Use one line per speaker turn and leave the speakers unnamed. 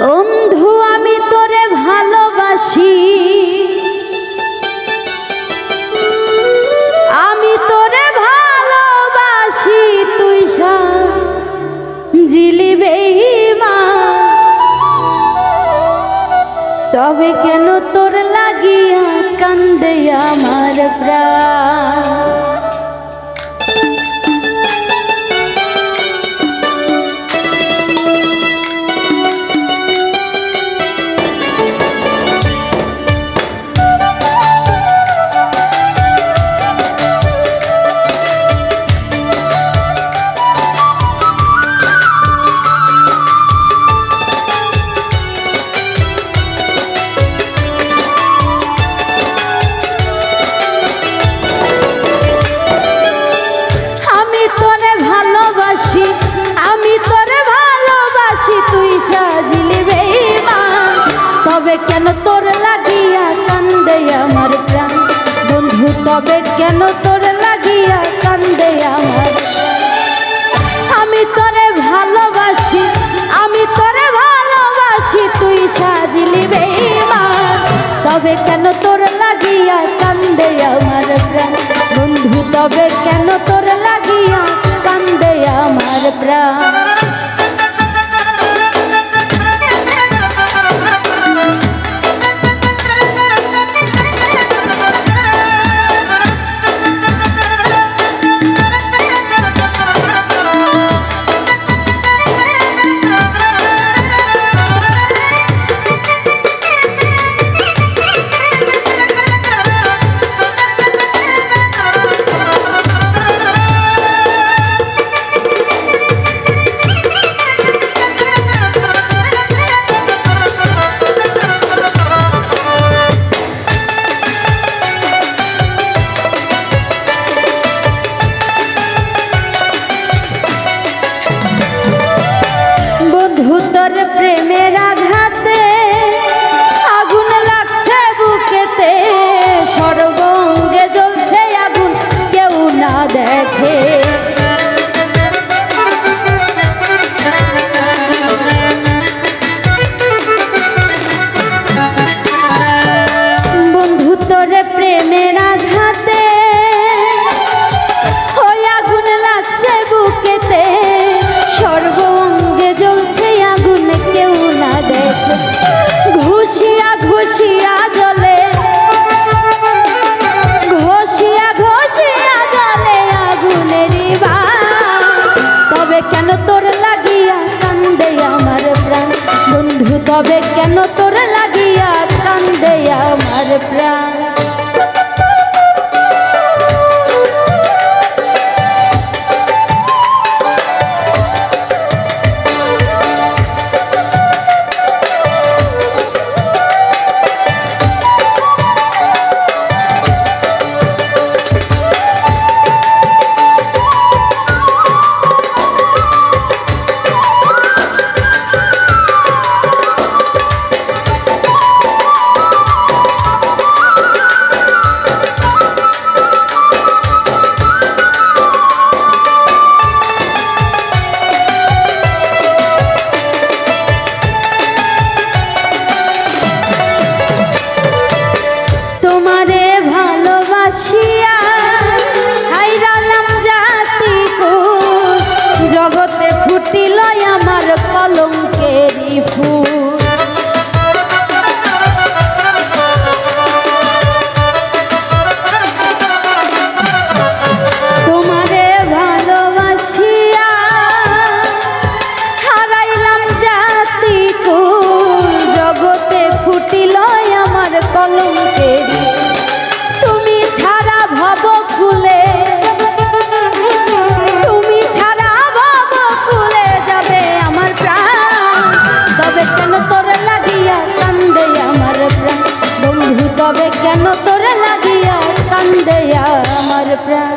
বন্ধু, আমি তোরে ভালোবাসি। আমি তোরে ভালোবাসি, তুই জিলিবে তবে কেন তোর লাগিয়া কান্দে আমার প্রাণ? কেন তোর লাগিয়া কান্দে আমার প্রাণ? বন্ধু, তবে কেন তোর লাগিয়া কান্দে আমার আমি তোরে ভালোবাসি, আমি তোরে ভালোবাসি, তুই সাজিলি বেইমান তবে কেন তোর লাগিয়া কান্দে আমার প্রাণ? বন্ধু, তবে কেন তোর লাগিয়া কান্দে আমার প্রাণ? তবে কেন তোর লাগিয়া কান্দে আমার প্রাণ? কবে কেন তোরা লাগিয়া কান্দেয়া আমার প্রাণ?